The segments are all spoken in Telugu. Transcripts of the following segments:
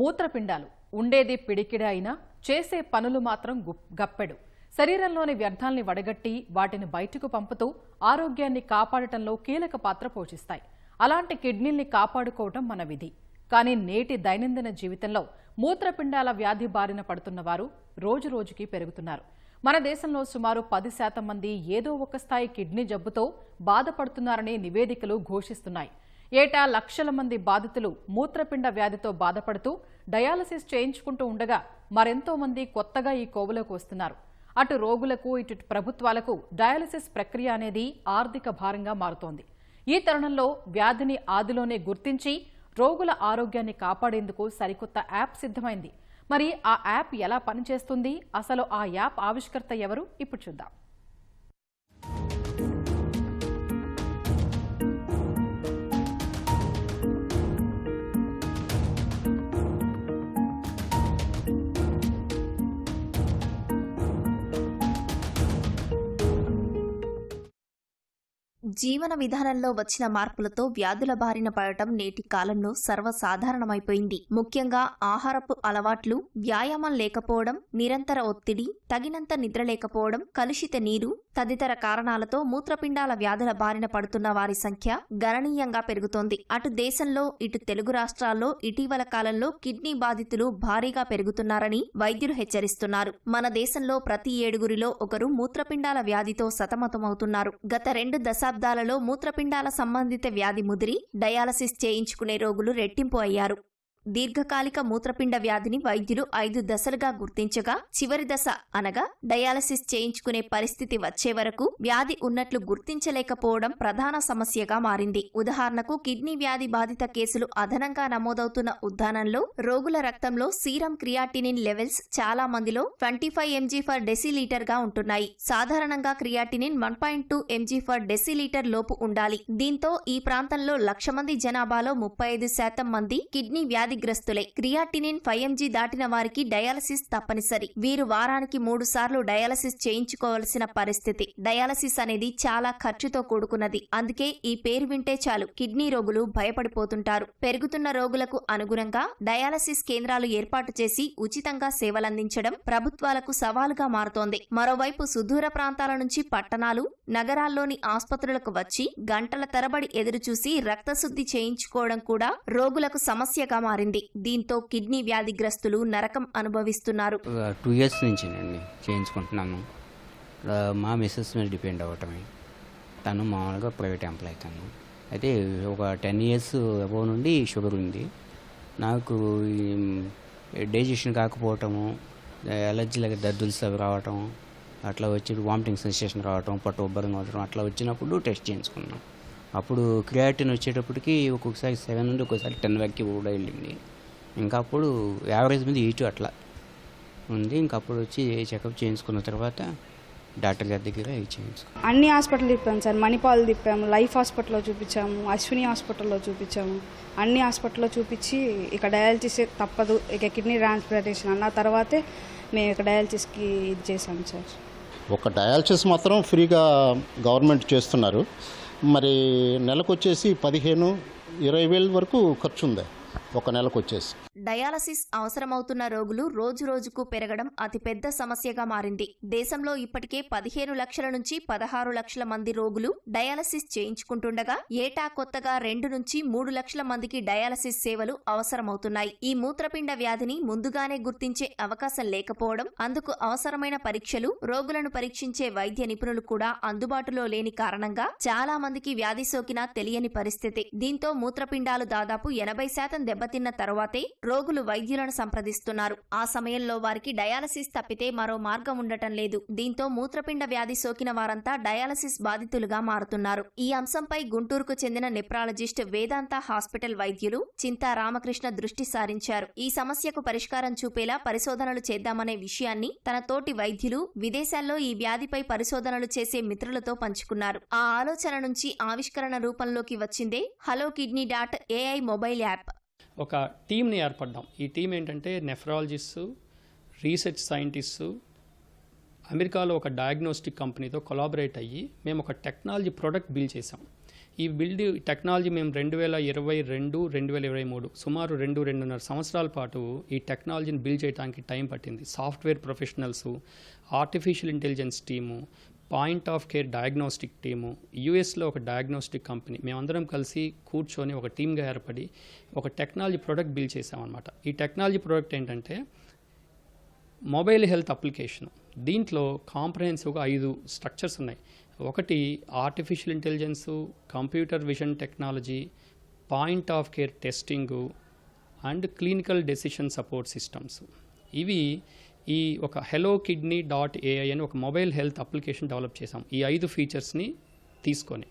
మూత్రపిండాలు. ఉండేది పిడికిడ అయినా చేసే పనులు మాత్రం గప్పెడు. శరీరంలోని వ్యర్థాల్ని వడగట్టి వాటిని బయటకు పంపుతూ ఆరోగ్యాన్ని కాపాడటంలో కీలక పాత్ర పోషిస్తాయి. అలాంటి కిడ్నీల్ని కాపాడుకోవటం మన విధి. కానీ నేటి దైనందిన జీవితంలో మూత్రపిండాల వ్యాధి బారిన పడుతున్న వారు రోజు రోజుకి పెరుగుతున్నారు. మన దేశంలో సుమారు పది శాతం మంది ఏదో ఒక స్థాయి కిడ్నీ జబ్బుతో బాధపడుతున్నారని నివేదికలు ఘోషిస్తున్నాయి. ఏటా లక్షల మంది బాధితులు మూత్రపిండ వ్యాధితో బాధపడుతూ డయాలసిస్ చేయించుకుంటూ ఉండగా మరెంతో మంది కొత్తగా ఈ కోవలోకి వస్తున్నారు. అటు రోగులకు ఇటు ప్రభుత్వాలకు డయాలసిస్ ప్రక్రియ అనేది ఆర్థిక భారంగా మారుతోంది. ఈ తరుణంలో వ్యాధిని ఆదిలోనే గుర్తించి రోగుల ఆరోగ్యాన్ని కాపాడేందుకు సరికొత్త యాప్ సిద్ధమైంది. మరి ఆ యాప్ ఎలా పనిచేస్తుంది? అసలు ఆ యాప్ ఆవిష్కర్త ఎవరు? ఇప్పుడు చూద్దాం. జీవన విధానంలో వచ్చిన మార్పులతో వ్యాధుల బారిన పడటం నేటి కాలంలో సర్వసాధారణమైపోయింది. ముఖ్యంగా ఆహారపు అలవాట్లు వ్యాయామం లేకపోవడం నిరంతర ఒత్తిడి తగినంత నిద్ర లేకపోవడం కలుషిత నీరు తదితర కారణాలతో మూత్రపిండాల వ్యాధుల బారిన పడుతున్న వారి సంఖ్య గణనీయంగా పెరుగుతోంది. అటు దేశంలో ఇటు తెలుగు రాష్ట్రాల్లో ఇటీవల కాలంలో కిడ్నీ బాధితులు భారీగా పెరుగుతున్నారని వైద్యులు హెచ్చరిస్తున్నారు. మన దేశంలో ప్రతి ఏడుగురిలో ఒకరు మూత్రపిండాల వ్యాధితో సతమతమవుతున్నారు. గత రెండు శతాబ్దాలలో మూత్రపిండాల సంబంధిత వ్యాధి ముదిరి డయాలసిస్ చేయించుకునే రోగులు రెట్టింపు అయ్యారు. దీర్ఘకాలిక మూత్రపిండ వ్యాధిని వైద్యులు ఐదు దశలుగా గుర్తించగా చివరి దశ అనగా డయాలసిస్ చేయించుకునే పరిస్థితి వచ్చే వరకు వ్యాధి ఉన్నట్లు గుర్తించలేకపోవడం ప్రధాన సమస్యగా మారింది. ఉదాహరణకు కిడ్నీ వ్యాధి బాధిత కేసులు అదనంగా నమోదవుతున్న ఉద్దానంలో రోగుల రక్తంలో సీరం క్రియాటినిన్ లెవెల్స్ చాలా మందిలో ట్వంటీ ఫైవ్ ఎంజీ ఫర్ డెసిలీటర్గా ఉంటున్నాయి. సాధారణంగా creatinine one point two mg for decilitre లోపు ఉండాలి. దీంతో ఈ ప్రాంతంలో లక్ష మంది జనాభాలో ముప్పై ఐదు శాతం మంది కిడ్నీ వ్యాధి వ్యాధిగ్రస్తులే క్రియాటినిన్ ఫైవ్ ఎంజీ దాటిన వారికి డయాలసిస్ తప్పనిసరి. వీరు వారానికి మూడు సార్లు డయాలసిస్ చేయించుకోవాల్సిన పరిస్థితి. డయాలసిస్ అనేది చాలా ఖర్చుతో కూడుకున్నది. అందుకే ఈ పేరు వింటే చాలు. కిడ్నీ రోగులు భయపడిపోతుంటారు. పెరుగుతున్న రోగులకు అనుగుణంగా డయాలసిస్ కేంద్రాలు ఏర్పాటు చేసి ఉచితంగా సేవలందించడం ప్రభుత్వాలకు సవాలుగా మారుతోంది. మరోవైపు సుదూర ప్రాంతాల నుంచి పట్టణాలు నగరాల్లోని ఆసుపత్రులకు వచ్చి గంటల తరబడి ఎదురుచూసి రక్తశుద్ధి చేయించుకోవడం కూడా రోగులకు సమస్యగా మారింది. దీంతో కిడ్నీ వ్యాధిగ్రస్తులు నరకం అనుభవిస్తున్నారు. టూ ఇయర్స్ నుంచేనండి చేయించుకుంటున్నాను మా మిస్సెస్ మీద డిపెండ్ అవ్వటమే. తను మామూలుగా ప్రైవేట్ ఎంప్లాయ్ తను. అయితే ఒక టెన్ ఇయర్స్ అబో నుండి షుగర్ ఉంది. నాకు డైజెషన్ కాకపోవటము ఎలర్జీ లాగా దద్దుల్స్ అవి రావటం అట్లా వచ్చి వామిటింగ్ సెన్సేషన్ రావటం పొట్ట ఉబ్బరంగా ఉండటం అట్లా వచ్చినప్పుడు టెస్ట్ చేయించుకున్నాం. అప్పుడు క్రియాటిన్ వచ్చేటప్పటికి ఒక్కొక్కసారి సెవెన్ నుండి ఒక్కొక్కసారి టెన్ వరకు కూడా వెళ్ళింది. ఇంకా అప్పుడు యావరేజ్ మీద ఎయిట్ అట్లా ఉంది. ఇంక అప్పుడు వచ్చి చెకప్ చేయించుకున్న తర్వాత డాక్టర్ గారి దగ్గర ఇది చేయించుకున్నాం. అన్ని హాస్పిటల్ తిప్పాము సార్. మణిపాల్ తిప్పాము లైఫ్ హాస్పిటల్లో చూపించాము అశ్విని హాస్పిటల్లో చూపించాము అన్ని హాస్పిటల్లో చూపించి ఇక డయాలసిస్ తప్పదు. ఇక కిడ్నీ ట్రాన్స్ప్లాంటేషన్ అన్న తర్వాతే మేము ఇక డయాలసిస్కి ఇది చేసాము సార్. ఒక డయాలసిస్ మాత్రం ఫ్రీగా గవర్నమెంట్ చేస్తున్నారు. మరి నెలకు వచ్చేసి పదిహేను ఇరవై వేల వరకు ఖర్చు ఉంది ఒక నెలకు వచ్చేసి. డయాలసిస్ అవసరమవుతున్న రోగులు రోజు రోజుకు పెరగడం అతిపెద్ద సమస్యగా మారింది. దేశంలో ఇప్పటికే పదిహేను లక్షల నుంచి పదహారు లక్షల మంది రోగులు డయాలసిస్ చేయించుకుంటుండగా ఏటా కొత్తగా రెండు నుంచి మూడు లక్షల మందికి డయాలసిస్ సేవలు అవసరమవుతున్నాయి. ఈ మూత్రపిండ వ్యాధిని ముందుగానే గుర్తించే అవకాశం లేకపోవడం అందుకు అవసరమైన పరీక్షలు రోగులను పరీక్షించే వైద్య నిపుణులు కూడా అందుబాటులో లేని కారణంగా చాలా మందికి వ్యాధి సోకినా తెలియని పరిస్థితి. దీంతో మూత్రపిండాలు దాదాపు ఎనభై శాతం దెబ్బతిన్న తర్వాతే రోగులు వైద్యులను సంప్రదిస్తున్నారు. ఆ సమయంలో వారికి డయాలసిస్ తప్పితే మరో మార్గం ఉండటం లేదు. దీంతో మూత్రపిండ వ్యాధి సోకిన వారంతా డయాలసిస్ బాధితులుగా మారుతున్నారు. ఈ అంశంపై గుంటూరుకు చెందిన నెప్రాలజిస్ట్ వేదాంత హాస్పిటల్ వైద్యులు చింతా రామకృష్ణ దృష్టి సారించారు. ఈ సమస్యకు పరిష్కారం చూపేలా పరిశోధనలు చేద్దామనే విషయాన్ని తన తోటి వైద్యులు విదేశాల్లో ఈ వ్యాధిపై పరిశోధనలు చేసే మిత్రులతో పంచుకున్నారు. ఆ ఆలోచన నుంచి ఆవిష్కరణ రూపంలోకి వచ్చిందే hello kidney dot AI mobile app. ఒక టీంని ఏర్పడ్డాం. ఈ టీం ఏంటంటే నెఫ్రాలజిస్టు రీసెర్చ్ సైంటిస్టు అమెరికాలో ఒక డయాగ్నోస్టిక్ కంపెనీతో కొలాబరేట్ అయ్యి మేము ఒక టెక్నాలజీ ప్రోడక్ట్ బిల్డ్ చేసాం ఈ బిల్డ్ టెక్నాలజీ మేము రెండు వేల ఇరవై రెండు రెండు వేల ఇరవై మూడు సుమారు రెండు రెండున్నర సంవత్సరాల పాటు ఈ టెక్నాలజీని బిల్డ్ చేయడానికి టైం పట్టింది. Software professionals artificial intelligence team point of care diagnostic team యూఎస్లో ఒక డయాగ్నోస్టిక్ కంపెనీ. మేమందరం కలిసి కూర్చొని ఒక టీమ్గా ఏర్పడి ఒక టెక్నాలజీ ప్రోడక్ట్ బిల్డ్ చేసామన్నమాట ఈ టెక్నాలజీ ప్రోడక్ట్ ఏంటంటే మొబైల్ హెల్త్ అప్లికేషన్. దీంట్లో కాంప్రహెన్సివ్గా ఐదు స్ట్రక్చర్స్ ఉన్నాయి. ఒకటి artificial intelligence computer vision technology point of care testing and clinical decision support systems. ఇవి ఈ ఒక హెలో కిడ్నీ డాట్ ఏఐ అని ఒక మొబైల్ హెల్త్ అప్లికేషన్ డెవలప్ చేసాం ఈ ఐదు ఫీచర్స్ని తీసుకొని.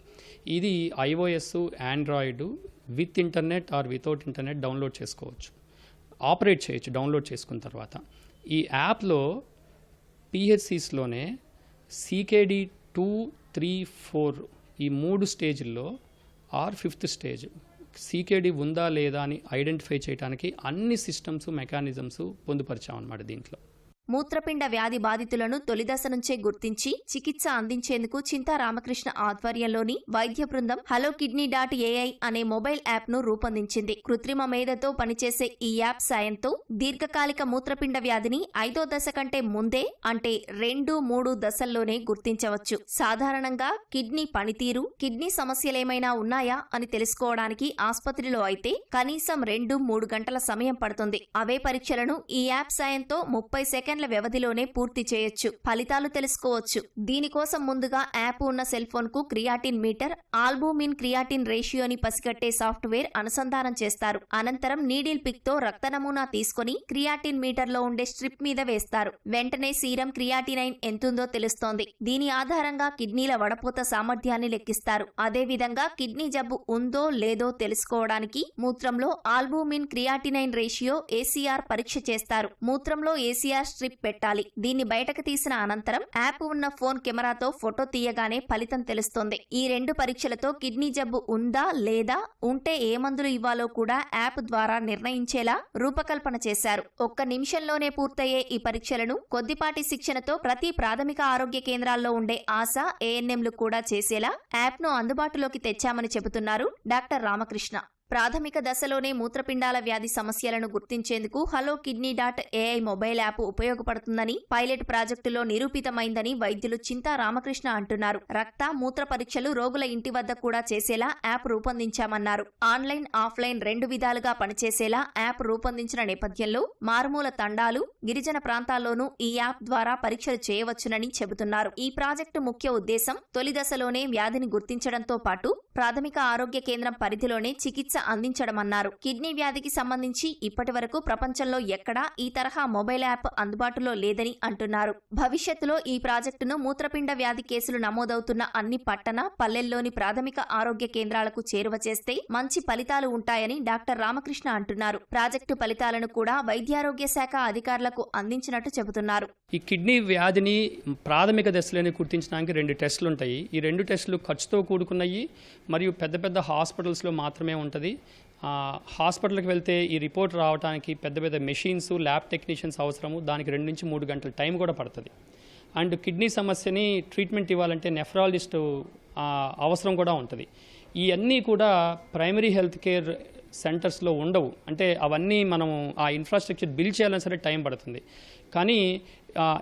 ఇది iOS Android with internet or without internet download చేసుకోవచ్చు. ఆపరేట్ చేయొచ్చు డౌన్లోడ్ చేసుకున్న తర్వాత. ఈ యాప్లో పిహెచ్సిస్లోనే సీకేడి టూ త్రీ ఫోర్ ఈ మూడు స్టేజ్ల్లో ఆర్ ఫిఫ్త్ స్టేజ్ సీకేడి ఉందా లేదా అని ఐడెంటిఫై చేయడానికి అన్ని సిస్టమ్స్ మెకానిజమ్స్ పొందుపరిచామన్నమాట దీంట్లో. మూత్రపిండ వ్యాధి బాధితులను తొలిదశ నుంచే గుర్తించి చికిత్స అందించేందుకు చింతా రామకృష్ణ ఆధ్వర్యంలోని వైద్య బృందం హలో కిడ్నీ డాట్ ఏఐ అనే మొబైల్ యాప్ను రూపొందించింది. కృత్రిమ మేధతో పనిచేసే ఈ యాప్ సాయంతో దీర్ఘకాలిక మూత్రపిండ వ్యాధిని ఐదో దశ కంటే ముందే అంటే రెండు మూడు దశల్లోనే గుర్తించవచ్చు. సాధారణంగా కిడ్నీ పనితీరు కిడ్నీ సమస్యలేమైనా ఉన్నాయా అని తెలుసుకోవడానికి ఆసుపత్రిలో అయితే కనీసం రెండు మూడు గంటల సమయం పడుతుంది. అవే పరీక్షలను ఈ యాప్ సాయంతో ముప్పై సెకండ్ సెకండ్ల వ్యవధిలోనే పూర్తి చేయొచ్చు. ఫలితాలు తెలుసుకోవచ్చు. దీనికోసం ముందుగా యాప్ ఉన్న సెల్ ఫోన్కు క్రియాటిన్ మీటర్ ఆల్బూమిన్ క్రియాటిన్ రేషియోని పసిగట్టే సాఫ్ట్వేర్ అనుసంధానం చేస్తారు. అనంతరం నీడిల్ పిక్తో రక్త నమూనా తీసుకొని క్రియాటిన్ మీటర్లో ఉండే స్ట్రిప్ మీద వేస్తారు. వెంటనే సీరం క్రియాటినైన్ ఎంతుందో తెలుస్తోంది. దీని ఆధారంగా కిడ్నీల వడపోత సామర్థ్యాన్ని లెక్కిస్తారు. అదే విధంగా కిడ్నీ జబ్బు ఉందో లేదో తెలుసుకోవడానికి మూత్రంలో ఆల్బూమిన్ క్రియాటినైన్ రేషియో ఏసీఆర్ పరీక్ష చేస్తారు. మూత్రంలో ఏసీఆర్ స్ట్రిప్ పెట్టాలి. దీన్ని బయటకు తీసిన అనంతరం యాప్ ఉన్న ఫోన్ కెమెరాతో ఫోటో తీయగానే ఫలితం తెలుస్తుంది. ఈ రెండు పరీక్షలతో కిడ్నీ జబ్బు ఉందా లేదా ఉంటే ఏ మందులు ఇవ్వాలో కూడా యాప్ ద్వారా నిర్ణయించేలా రూపకల్పన చేశారు. ఒక్క నిమిషంలోనే పూర్తయ్యే ఈ పరీక్షలను కొద్దిపాటి శిక్షణతో ప్రతి ప్రాథమిక ఆరోగ్య కేంద్రాల్లో ఉండే ఆశా ఏఎన్ఎంలు కూడా చేసేలా యాప్ను అందుబాటులోకి తెచ్చామని చెబుతున్నారు డాక్టర్ రామకృష్ణ. ప్రాథమిక దశలోనే మూత్రపిండాల వ్యాధి సమస్యలను గుర్తించేందుకు hello kidney dot AI mobile app ఉపయోగపడుతుందని పైలట్ ప్రాజెక్టులో నిరూపితమైందని వైద్యులు చింతా రామకృష్ణ అంటున్నారు. రక్త మూత్ర పరీక్షలు రోగుల ఇంటి వద్ద కూడా చేసేలా యాప్ రూపొందించామన్నారు. ఆన్లైన్ ఆఫ్లైన్ రెండు విధాలుగా పనిచేసేలా యాప్ రూపొందించిన నేపథ్యంలో మారుమూల తండాలు గిరిజన ప్రాంతాల్లోనూ ఈ యాప్ ద్వారా పరీక్షలు చేయవచ్చునని చెబుతున్నారు. ఈ ప్రాజెక్టు ముఖ్య ఉద్దేశం తొలి దశలోనే వ్యాధిని గుర్తించడంతో పాటు ప్రాథమిక ఆరోగ్య కేంద్రం పరిధిలోనే చికిత్స అందించడమన్నారు. కిడ్నీ వ్యాధికి సంబంధించి ఇప్పటి వరకు ప్రపంచంలో ఎక్కడా ఈ తరహా మొబైల్ యాప్ అందుబాటులో లేదని అంటున్నారు. భవిష్యత్తులో ఈ ప్రాజెక్టును మూత్రపిండ వ్యాధి కేసులు నమోదవుతున్న అన్ని పట్టణ పల్లెల్లోని ప్రాథమిక ఆరోగ్య కేంద్రాలకు చేరువ చేస్తే మంచి ఫలితాలు ఉంటాయని డాక్టర్ రామకృష్ణ అంటున్నారు. ప్రాజెక్టు ఫలితాలను కూడా వైద్యారోగ్య శాఖ అధికారులకు అందించినట్టు చెబుతున్నారు. ఈ కిడ్నీ వ్యాధిని ప్రాథమిక దశలోనే గుర్తించడానికి రెండు టెస్టులు ఉంటాయి ఈ రెండు టెస్టులు ఖర్చుతో కూడుకున్నాయి. మరియు పెద్ద పెద్ద హాస్పిటల్స్లో మాత్రమే ఉంటుంది. హాస్పిటల్కి వెళ్తే ఈ రిపోర్ట్ రావడానికి పెద్ద పెద్ద మెషిన్స్ ల్యాబ్ టెక్నీషియన్స్ అవసరము. దానికి రెండు నుంచి మూడు గంటల టైం కూడా పడుతుంది. అండ్ కిడ్నీ సమస్యని ట్రీట్మెంట్ ఇవ్వాలంటే నెఫ్రాలజిస్ట్ అవసరం కూడా ఉంటుంది. ఇవన్నీ కూడా ప్రైమరీ హెల్త్ కేర్ సెంటర్స్లో ఉండవు. అంటే అవన్నీ మనం ఆ ఇన్ఫ్రాస్ట్రక్చర్ బిల్డ్ చేయాలని సరే టైం పడుతుంది. కానీ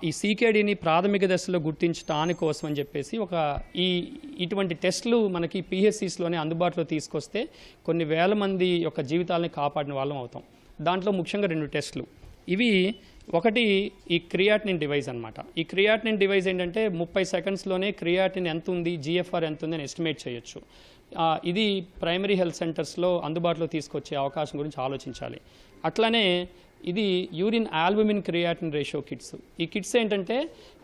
ఈ సీకేడీని ప్రాథమిక దశలో గుర్తించడానికోసం అని చెప్పేసి ఒక ఈ ఇటువంటి టెస్టులు మనకి పిహెచ్సిస్లోనే అందుబాటులో తీసుకొస్తే కొన్ని వేల మంది యొక్క జీవితాలని కాపాడిన వాళ్ళం అవుతాం. దాంట్లో ముఖ్యంగా రెండు టెస్టులు. ఇవి ఒకటి ఈ క్రియాటినిన్ డివైస్ అన్నమాట. ఈ క్రియాటినిన్ డివైస్ ఏంటంటే ముప్పై సెకండ్స్లోనే క్రియాటిన్ ఎంత ఉంది జిఎఫ్ఆర్ ఎంత ఉంది అని ఎస్టిమేట్ చేయొచ్చు. ఇది ప్రైమరీ హెల్త్ సెంటర్స్లో అందుబాటులో తీసుకొచ్చే అవకాశం గురించి ఆలోచించాలి. అట్లనే ఇది urine albumin creatine ratio kits. ఈ కిట్స్ ఏంటంటే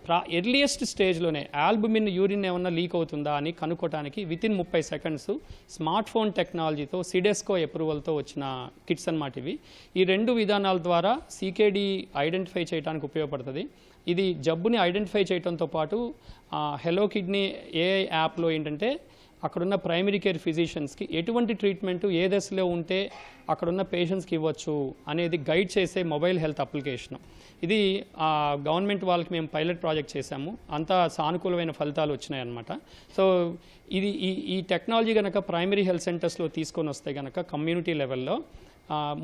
ప్రా ఎర్లియస్ట్ స్టేజ్లోనే ఆల్బుమిన్ యూరిన్ ఏమన్నా లీక్ అవుతుందా అని కనుక్కోవడానికి విత్ ఇన్ ముప్పై సెకండ్స్ స్మార్ట్ ఫోన్ టెక్నాలజీతో సిడెస్కో అప్రూవల్తో వచ్చిన కిట్స్ అనమాట ఇవి. ఈ రెండు విధానాల ద్వారా సీకేడీ ఐడెంటిఫై చేయడానికి ఉపయోగపడుతుంది. ఇది జబ్బుని ఐడెంటిఫై చేయడంతో పాటు హెలో కిడ్నీ ఏఐ యాప్లో ఏంటంటే అక్కడున్న ప్రైమరీ కేర్ ఫిజిషియన్స్కి ఎటువంటి ట్రీట్మెంట్ ఏ దశలో ఉంటే అక్కడున్న పేషెంట్స్కి ఇవ్వచ్చు అనేది గైడ్ చేసే మొబైల్ హెల్త్ అప్లికేషన్ ఇది గవర్నమెంట్ వాళ్ళకి మేము పైలట్ ప్రాజెక్ట్ చేశాము. అంతా సానుకూలమైన ఫలితాలు వచ్చినాయి అన్నమాట సో ఇది ఈ ఈ టెక్నాలజీ కనుక ప్రైమరీ హెల్త్ సెంటర్స్లో తీసుకొని వస్తే కనుక కమ్యూనిటీ లెవెల్లో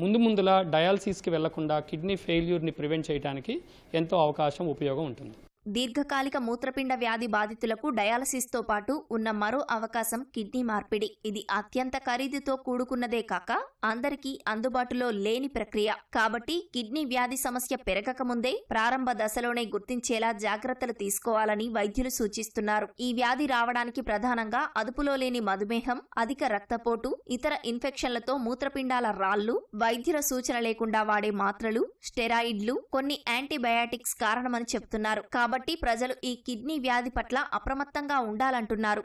ముందు ముందులా డయాలసిస్కి వెళ్ళకుండా కిడ్నీ ఫెయిల్యూర్ని ప్రివెంట్ చేయడానికి ఎంతో అవకాశం ఉపయోగం ఉంటుంది. దీర్ఘకాలిక మూత్రపిండ వ్యాధి బాధితులకు డయాలసిస్తో పాటు ఉన్న మరో అవకాశం కిడ్నీ మార్పిడి. ఇది అత్యంత ఖరీదుతో కూడుకున్నదే కాక అందరికీ అందుబాటులో లేని ప్రక్రియ. కాబట్టి కిడ్నీ వ్యాధి సమస్య పెరగక ముందే ప్రారంభ దశలోనే గుర్తించేలా జాగ్రత్తలు తీసుకోవాలని వైద్యులు సూచిస్తున్నారు. ఈ వ్యాధి రావడానికి ప్రధానంగా అదుపులో లేని మధుమేహం అధిక రక్తపోటు ఇతర ఇన్ఫెక్షన్లతో మూత్రపిండాల రాళ్ళు వైద్యుల సూచన లేకుండా వాడే మాత్రలు స్టెరాయిడ్లు కొన్ని యాంటీబయాటిక్స్ కారణమని చెప్తున్నారు. కాబట్టి ప్రజలు ఈ కిడ్నీ వ్యాధి పట్ల అప్రమత్తంగా ఉండాలంటున్నారు.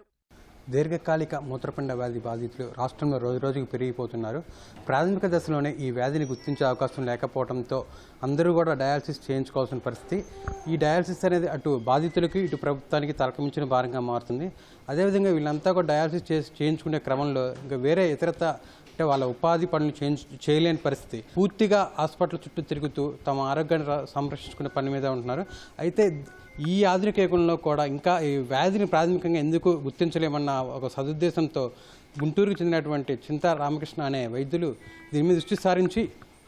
దీర్ఘకాలిక మూత్రపిండ వ్యాధి బాధితులు రాష్ట్రంలో రోజు రోజుకు పెరిగిపోతున్నారు. ప్రాథమిక దశలోనే ఈ వ్యాధిని గుర్తించే అవకాశం లేకపోవడంతో అందరూ కూడా డయాలసిస్ చేయించుకోవాల్సిన పరిస్థితి. ఈ డయాలసిస్ అనేది అటు బాధితులకి ఇటు ప్రభుత్వానికి తలకమించిన భారంగా మారుతుంది. అదేవిధంగా వీళ్ళంతా కూడా డయాలసిస్ చేసి చేయించుకునే క్రమంలో ఇంకా వేరే ఇతరత అంటే వాళ్ళ ఉపాధి పనులు చేయలేని పరిస్థితి. పూర్తిగా హాస్పిటల్ చుట్టూ తిరుగుతూ తమ ఆరోగ్యాన్ని సంరక్షించుకునే పని మీద ఉంటున్నారు. అయితే ఈ ఆధునిక యుగంలో కూడా ఇంకా ఈ వ్యాధిని ప్రాథమికంగా ఎందుకు గుర్తించలేమన్న ఒక సదుద్దేశంతో గుంటూరుకు చెందినటువంటి చింతా రామకృష్ణ అనే వైద్యులు దీని మీద దృష్టి సారించి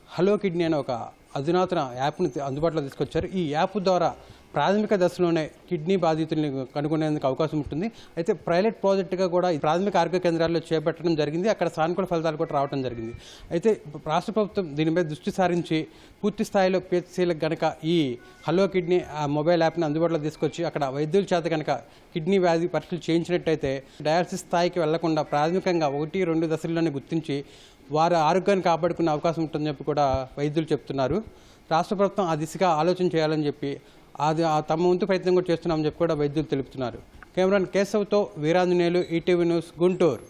హలో కిడ్నీ అనే ఒక అధునాతన యాప్ని అందుబాటులో తీసుకొచ్చారు. ఈ యాప్ ద్వారా ప్రాథమిక దశలోనే కిడ్నీ బాధితుల్ని కనుగొనేందుకు అవకాశం ఉంటుంది. అయితే ప్రైవేట్ ప్రాజెక్టుగా కూడా ఈ ప్రాథమిక ఆరోగ్య కేంద్రాల్లో చేపట్టడం జరిగింది. అక్కడ సానుకూల ఫలితాలు కూడా రావడం జరిగింది. అయితే రాష్ట్ర ప్రభుత్వం దీనిపై దృష్టి సారించి పూర్తి స్థాయిలో పిహెచ్సీలకు గనక ఈ హలో కిడ్నీ ఆ మొబైల్ యాప్ని అందుబాటులో తీసుకొచ్చి అక్కడ వైద్యుల చేత కనుక కిడ్నీ వ్యాధి పరీక్షలు చేయించినట్టయితే డయాలసిస్ స్థాయికి వెళ్ళకుండా ప్రాథమికంగా ఒకటి రెండు దశల్లోనే గుర్తించి వారి ఆరోగ్యాన్ని కాపాడుకునే అవకాశం ఉంటుందని చెప్పి కూడా వైద్యులు చెప్తున్నారు. రాష్ట్ర ప్రభుత్వం ఆ దిశగా ఆలోచన చేయాలని చెప్పి అది ఆ తమ వంతు ప్రయత్నం కూడా చేస్తున్నామని చెప్పి కూడా వైద్యులు తెలుపుతున్నారు. కెమెరాన్ కేశవ్తో వీరాంజనేయులు ఈటీవీ న్యూస్ గుంటూరు.